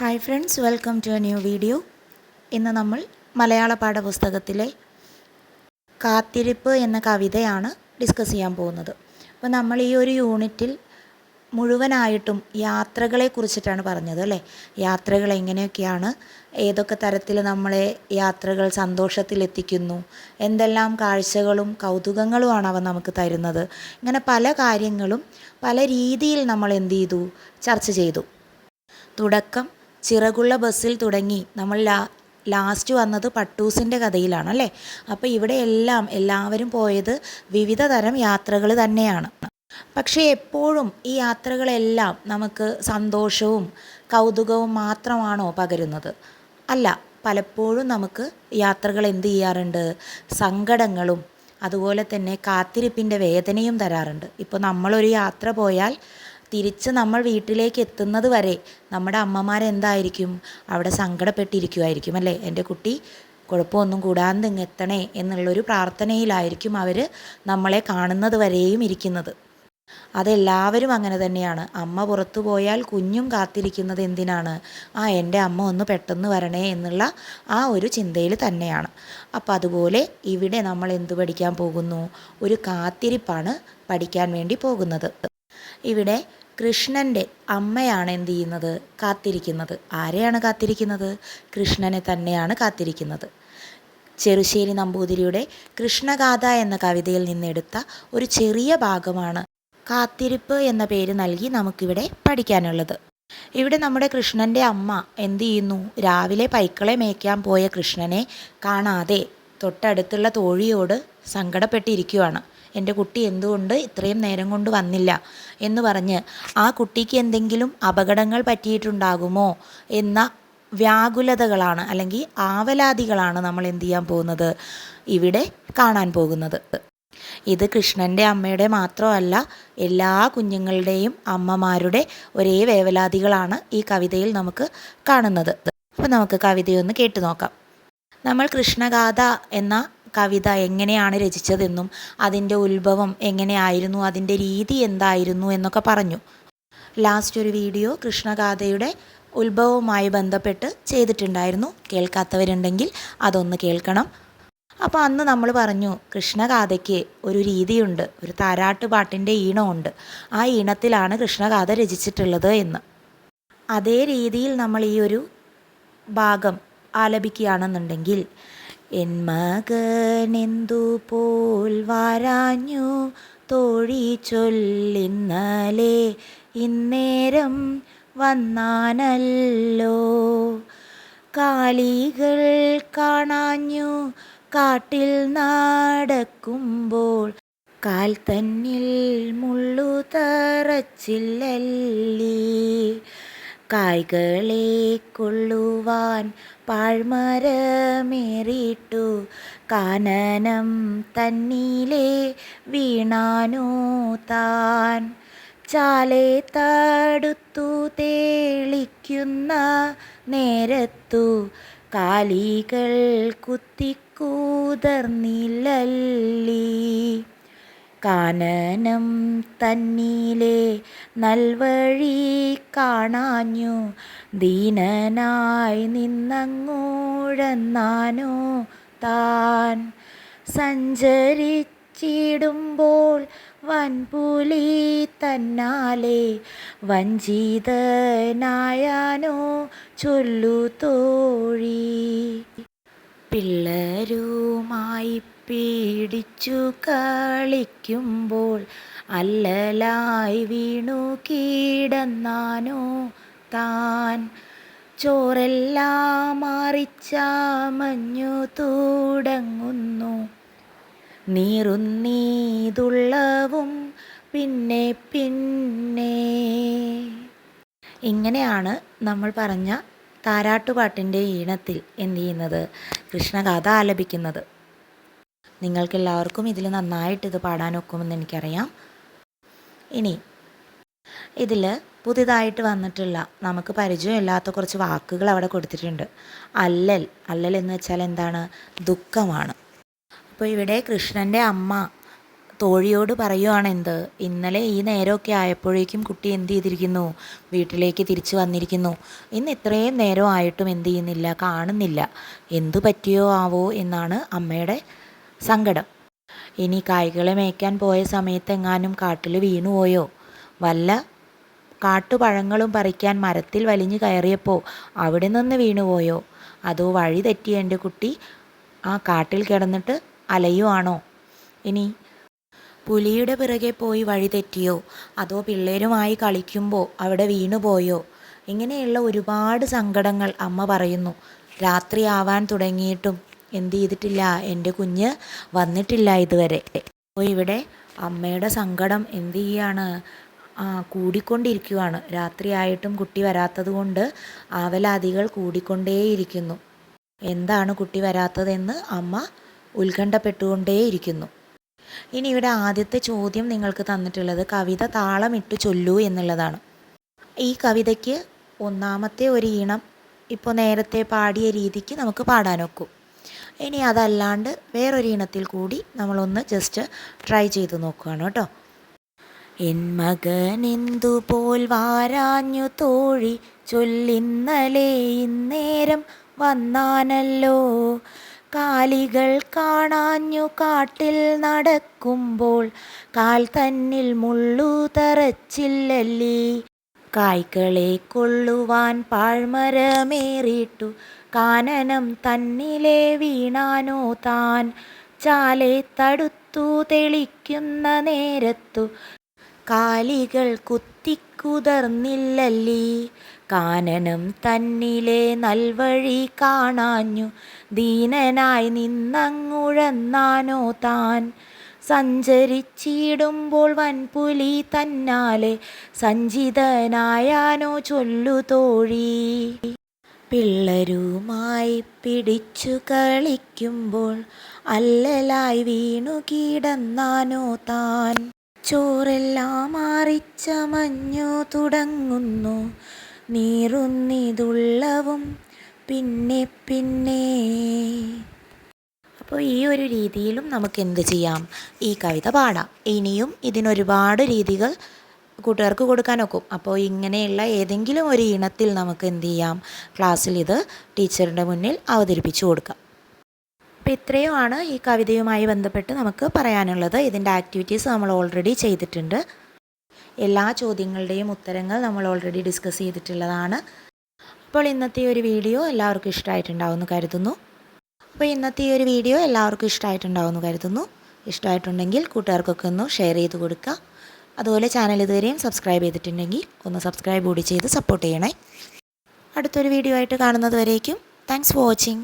Hi friends welcome to a new video ഇന്ന് നമ്മൾ മലയാള പാഠപുസ്തകത്തിലെ കാത്തിരിപ്പ് എന്ന കവിതയാണ് ഡിസ്കസ് ചെയ്യാൻ പോകുന്നത്. അപ്പോൾ നമ്മൾ ഈ ഒരു യൂണിറ്റിൽ മുഴുവനായിട്ടും യാത്രകളെ കുറിച്ചിട്ടാണ് പറഞ്ഞത് അല്ലേ? യാത്രകൾ എങ്ങനെയൊക്കെയാണ്? ഏതൊക്കെ തരത്തിൽ നമ്മളെ യാത്രകൾ സന്തോഷത്തിലെത്തിക്കുന്നു എന്തെല്ലാം കാഴ്ചകളും കൗതുകങ്ങളുമാണ് അവ നമുക്ക് തരുന്നത്? ഇങ്ങനെ പല കാര്യങ്ങളും പല രീതിയിൽ നമ്മൾ എന്ത് ചെയ്തു? ചർച്ച ചെയ്തു. തുടക്കം ചിറകുള്ള ബസ്സിൽ തുടങ്ങി നമ്മൾ ലാ ലാസ്റ്റ് വന്നത് പട്ടൂസിന്റെ കഥയിലാണ് അല്ലേ അപ്പോൾ ഇവിടെ എല്ലാം എല്ലാവരും പോയത് വിവിധ തരം യാത്രകൾ തന്നെയാണ്. പക്ഷേ എപ്പോഴും ഈ യാത്രകളെല്ലാം നമുക്ക് സന്തോഷവും കൗതുകവും മാത്രമാണോ പകരുന്നത്? അല്ല പലപ്പോഴും നമുക്ക് യാത്രകൾ എന്ത് ചെയ്യാറുണ്ട്? സങ്കടങ്ങളും അതുപോലെ തന്നെ കാത്തിരിപ്പിന്റെ വേദനയും തരാറുണ്ട്. ഇപ്പോൾ നമ്മളൊരു യാത്ര പോയാൽ തിരിച്ച് നമ്മൾ വീട്ടിലേക്ക് എത്തുന്നത് വരെ നമ്മുടെ അമ്മമാരെന്തായിരിക്കും അവിടെ സങ്കടപ്പെട്ടിരിക്കുമായിരിക്കും അല്ലേ? എന്റെ കുട്ടി കുഴപ്പമൊന്നും കൂടാതെ ഇങ്ങ് എത്തണേ എന്നുള്ളൊരു പ്രാർത്ഥനയിലായിരിക്കും അവർ നമ്മളെ കാണുന്നത് വരെയും ഇരിക്കുന്നത്. അതെല്ലാവരും അങ്ങനെ തന്നെയാണ്. അമ്മ പുറത്തു പോയാൽ കുഞ്ഞും കാത്തിരിക്കുന്നത് എന്തിനാണ്? ആ എന്റെ അമ്മ ഒന്ന് പെട്ടെന്ന് വരണേ എന്നുള്ള ആ ഒരു ചിന്തയിൽ തന്നെയാണ്. അപ്പോൾ അതുപോലെ ഇവിടെ നമ്മൾ എന്തു പഠിക്കാൻ പോകുന്നു? ഒരു കാത്തിരിപ്പാണ് പഠിക്കാൻ വേണ്ടി പോകുന്നത്. ഇവിടെ കൃഷ്ണന്റെ അമ്മയാണ് എന്ത് ചെയ്യുന്നത്? കാത്തിരിക്കുന്നത്. ആരെയാണ് കാത്തിരിക്കുന്നത്? കൃഷ്ണനെ തന്നെയാണ് കാത്തിരിക്കുന്നത്. ചെറുശ്ശേരി നമ്പൂതിരിയുടെ കൃഷ്ണഗാഥ എന്ന കവിതയിൽ നിന്നെടുത്ത ഒരു ചെറിയ ഭാഗമാണ് കാത്തിരിപ്പ് എന്ന പേര് നൽകി നമുക്കിവിടെ പഠിക്കാനുള്ളത്. ഇവിടെ നമ്മുടെ കൃഷ്ണന്റെ അമ്മ എന്ത് ചെയ്യുന്നു? രാവിലെ പൈക്കളെ മേയ്ക്കാൻ പോയ കൃഷ്ണനെ കാണാതെ തൊട്ടടുത്തുള്ള തോഴിയോട് സങ്കടപ്പെട്ടിരിക്കുവാണ്. എന്റെ കുട്ടി എന്തുകൊണ്ട് ഇത്രയും നേരം കൊണ്ട് വന്നില്ല? എന്ന് പറഞ്ഞ് ആ കുട്ടിക്ക് എന്തെങ്കിലും അപകടങ്ങൾ പറ്റിയിട്ടുണ്ടാകുമോ? എന്ന വ്യാകുലതകളാണ് അല്ലെങ്കിൽ ആവലാദികളാണ് നമ്മൾ എന്ത് ചെയ്യാൻ പോകുന്നത് ഇവിടെ കാണാൻ പോകുന്നത്. ഇത് കൃഷ്ണന്റെ അമ്മയുടെ മാത്രമല്ല എല്ലാ കുഞ്ഞുങ്ങളുടെയും അമ്മമാരുടെ ഒരേ വേവലാതികളാണ് ഈ കവിതയിൽ നമുക്ക് കാണുന്നത്. അപ്പോൾ നമുക്ക് കവിതയൊന്ന് കേട്ടു നോക്കാം. നമ്മൾ കൃഷ്ണഗാഥ എന്ന കവിത എങ്ങനെയാണ് രചിച്ചതെന്നും അതിന്റെ ഉത്ഭവം എങ്ങനെയായിരുന്നു അതിന്റെ രീതി എന്തായിരുന്നു എന്നൊക്കെ പറഞ്ഞു. ലാസ്റ്റ് ഒരു വീഡിയോ കൃഷ്ണഗാഥയുടെ ഉത്ഭവവുമായി ബന്ധപ്പെട്ട് ചെയ്തിട്ടുണ്ടായിരുന്നു. കേൾക്കാത്തവരുണ്ടെങ്കിൽ അതൊന്ന് കേൾക്കണം. അപ്പോൾ അന്ന് നമ്മൾ പറഞ്ഞു കൃഷ്ണഗാഥയ്ക്ക് ഒരു രീതിയുണ്ട് ഒരു താരാട്ട് പാട്ടിന്റെ ഈണമുണ്ട്. ആ ഈണത്തിലാണ് കൃഷ്ണഗാഥ രചിച്ചിട്ടുള്ളത് എന്ന്. അതേ രീതിയിൽ നമ്മൾ ഈ ഒരു ഭാഗം ആലപിക്കുകയാണെന്നുണ്ടെങ്കിൽ എൻ മകനെന്തു പോൽ വാരാഞ്ഞു തോഴി ചൊല്ലിന്നലെ ഇന്നേരം വന്നാനല്ലോ. കാലികൾ കാണാഞ്ഞു കാട്ടിൽ നടക്കുമ്പോൾ കാൽ തന്നിൽ മുള്ളു തറച്ചില്ലല്ലി. കായ്കളെ കൊള്ളുവാൻ പാഴ്മരമേറിട്ടു കാനനം തന്നിലെ വീണാനോ താൻ. ചാലെ തടുത്തു തേളിക്കുന്ന നേരത്തു കാലികൾ കുത്തിക്കൂതർന്നില്ലല്ലി. കാനനം തന്നിലെ നൽവഴി കാണാഞ്ഞു. ദീനനായി നിന്നങ്ങൂഴന്നാനോ താൻ സഞ്ചരിച്ചിടുമ്പോൾ വൻപുലി തന്നാലെ വഞ്ചിതനായാനോ ചൊല്ലു തോഴി പിള്ളരുമായി പീഡിച്ചു കളിക്കുമ്പോൾ അല്ലലായി വീണു കീടന്നാനോ താൻ. ചോറെല്ലാം മാറിച്ചാമഞ്ഞു തുടങ്ങുന്നു. നീറുന്നീതുള്ളവും പിന്നെ പിന്നെ. ഇങ്ങനെയാണ് നമ്മൾ പറഞ്ഞ താരാട്ടുപാട്ടിന്റെ ഈണത്തിൽ എന്ത് ചെയ്യുന്നത്? കൃഷ്ണഗാഥ ആലപിക്കുന്നത്. നിങ്ങൾക്കെല്ലാവർക്കും ഇതിൽ നന്നായിട്ട് ഇത് പാടാനൊക്കുമെന്ന് എനിക്കറിയാം. ഇനി ഇതിൽ പുതിയതായിട്ട് വന്നിട്ടുള്ള നമുക്ക് പരിചയമില്ലാത്ത കുറച്ച് വാക്കുകൾ അവിടെ കൊടുത്തിട്ടുണ്ട്. അല്ലൽ അല്ലൽ എന്ന് വെച്ചാൽ എന്താണ്? ദുഃഖമാണ്. അപ്പോൾ ഇവിടെ കൃഷ്ണന്റെ അമ്മ തോഴിയോട് പറയുവാണ് എന്ത്? ഇന്നലെ ഈ നേരമൊക്കെ ആയപ്പോഴേക്കും കുട്ടി എന്ത് ചെയ്തിരിക്കുന്നു? വീട്ടിലേക്ക് തിരിച്ചു വന്നിരിക്കുന്നു. ഇന്ന് ഇത്രയും നേരം ആയിട്ടും എന്ത് ചെയ്യുന്നില്ല കാണുന്നില്ല. എന്തു പറ്റിയോ ആവോ എന്നാണ് അമ്മയുടെ സങ്കടം. ഇനി കായ്കളെ മേയ്ക്കാൻ പോയ സമയത്തെങ്ങാനും കാട്ടിൽ വീണുപോയോ വല്ല കാട്ടുപഴങ്ങളും പറിക്കാൻ മരത്തിൽ വലിഞ്ഞു കയറിയപ്പോൾ അവിടെ നിന്ന് വീണുപോയോ അതോ വഴി തെറ്റിയ എന്റെ കുട്ടി ആ കാട്ടിൽ കിടന്നിട്ട് അലയുവാണോ? ഇനി പുലിയുടെ പിറകെ പോയി വഴി തെറ്റിയോ? അതോ പിള്ളേരുമായി കളിക്കുമ്പോൾ അവിടെ വീണുപോയോ ഇങ്ങനെയുള്ള ഒരുപാട് സങ്കടങ്ങൾ അമ്മ പറയുന്നു. രാത്രി ആവാൻ തുടങ്ങിയിട്ടും എന്ത് ചെയ്തിട്ടില്ല? എന്റെ കുഞ്ഞ് വന്നിട്ടില്ല ഇതുവരെ. അപ്പോൾ ഇവിടെ അമ്മയുടെ സങ്കടം എന്ത് ചെയ്യാണ്? കൂടിക്കൊണ്ടിരിക്കുകയാണ് രാത്രിയായിട്ടും കുട്ടി വരാത്തത് കൊണ്ട് ആവലാതികൾ കൂടിക്കൊണ്ടേയിരിക്കുന്നു. എന്താണ് കുട്ടി വരാത്തതെന്ന് അമ്മ ഉത്കണ്ഠപ്പെട്ടുകൊണ്ടേയിരിക്കുന്നു. ഇനി ഇവിടെ ആദ്യത്തെ ചോദ്യം നിങ്ങൾക്ക് തന്നിട്ടുള്ളത് കവിത താളമിട്ട് ചൊല്ലൂ എന്നുള്ളതാണ്. ഈ കവിതയ്ക്ക് ഒന്നാമത്തെ ഒരു ഈണം ഇപ്പോൾ നേരത്തെ പാടിയ രീതിക്ക് നമുക്ക് പാടാനൊക്കും. ഇനി അതല്ലാണ്ട് വേറൊരു ഈണത്തിൽ കൂടി നമ്മളൊന്ന് ജസ്റ്റ് ട്രൈ ചെയ്ത് നോക്കുകയാണ് കേട്ടോ. എൻ മകനെന്തുപോൽ വാരാഞ്ഞു തോഴി ചൊല്ലിന്നലെ ഇന്നേരം വന്നാനല്ലോ. കാലികൾ കാണാഞ്ഞു കാട്ടിൽ നടക്കുമ്പോൾ കാൽ തന്നിൽ മുള്ളു തറച്ചില്ലല്ലേ. കായ്ക്കളെ കൊള്ളുവാൻ പാഴ്മരമേറിട്ടു കാനനം തന്നിലെ വീണാനോ താൻ. ചാലെ തടുത്തു തെളിക്കുന്ന നേരത്തു കാലികൾ കുത്തിക്കുതർന്നില്ലല്ലി. കാനനം തന്നിലെ നൽവഴി കാണാഞ്ഞു. ദീനനായി നിന്നങ്ങുഴന്നാനോ താൻ. സഞ്ചരിച്ചിടുമ്പോൾ വൻപുലി തന്നാലെ സഞ്ചിതനായാനോ ചൊല്ലു തോഴി പിള്ളരുമായി പിടിച്ചു കളിക്കുമ്പോൾ അല്ലലായി വീണു കിടന്നാനോ താൻ. ചോറെല്ലാം മാറിച്ചമഞ്ഞു തുടങ്ങുന്നു. നീറുന്നിതുള്ളവും പിന്നെ പിന്നെ. അപ്പോൾ ഈ ഒരു രീതിയിലും നമുക്ക് എന്ത് ചെയ്യാം? ഈ കവിത പാടാം. ഇനിയും ഇതിനൊരുപാട് രീതികൾ കൂട്ടുകാർക്ക് കൊടുക്കാനൊക്കും. അപ്പോൾ ഇങ്ങനെയുള്ള ഏതെങ്കിലും ഒരു ഇനത്തിൽ നമുക്ക് എന്ത് ചെയ്യാം? ക്ലാസ്സിൽ ഇത് ടീച്ചറിന്റെ മുന്നിൽ അവതരിപ്പിച്ചു കൊടുക്കാം. അപ്പോൾ ഇത്രയുമാണ് ഈ കവിതയുമായി ബന്ധപ്പെട്ട് നമുക്ക് പറയാനുള്ളത്. ഇതിന്റെ ആക്ടിവിറ്റീസ് നമ്മൾ ഓൾറെഡി ചെയ്തിട്ടുണ്ട്. എല്ലാ ചോദ്യങ്ങളുടെയും ഉത്തരങ്ങൾ നമ്മൾ ഓൾറെഡി ഡിസ്കസ് ചെയ്തിട്ടുള്ളതാണ്. അപ്പോൾ ഇന്നത്തെ ഒരു വീഡിയോ എല്ലാവർക്കും ഇഷ്ടമായിട്ടുണ്ടാവുമെന്ന് കരുതുന്നു. അപ്പോൾ ഇന്നത്തെ ഒരു വീഡിയോ എല്ലാവർക്കും ഇഷ്ടമായിട്ടുണ്ടാവുമെന്ന് കരുതുന്നു. ഇഷ്ടമായിട്ടുണ്ടെങ്കിൽ കൂട്ടുകാർക്കൊക്കെ ഒന്ന് ഷെയർ ചെയ്ത് കൊടുക്കുക. അതുപോലെ ചാനൽ ഇതുവരെയും സബ്സ്ക്രൈബ് ചെയ്തിട്ടുണ്ടെങ്കിൽ ഒന്ന് സബ്സ്ക്രൈബ് കൂടി ചെയ്ത് സപ്പോർട്ട് ചെയ്യണേ. അടുത്തൊരു വീഡിയോ ആയിട്ട് കാണുന്നത് വരേക്കും. Thanks for watching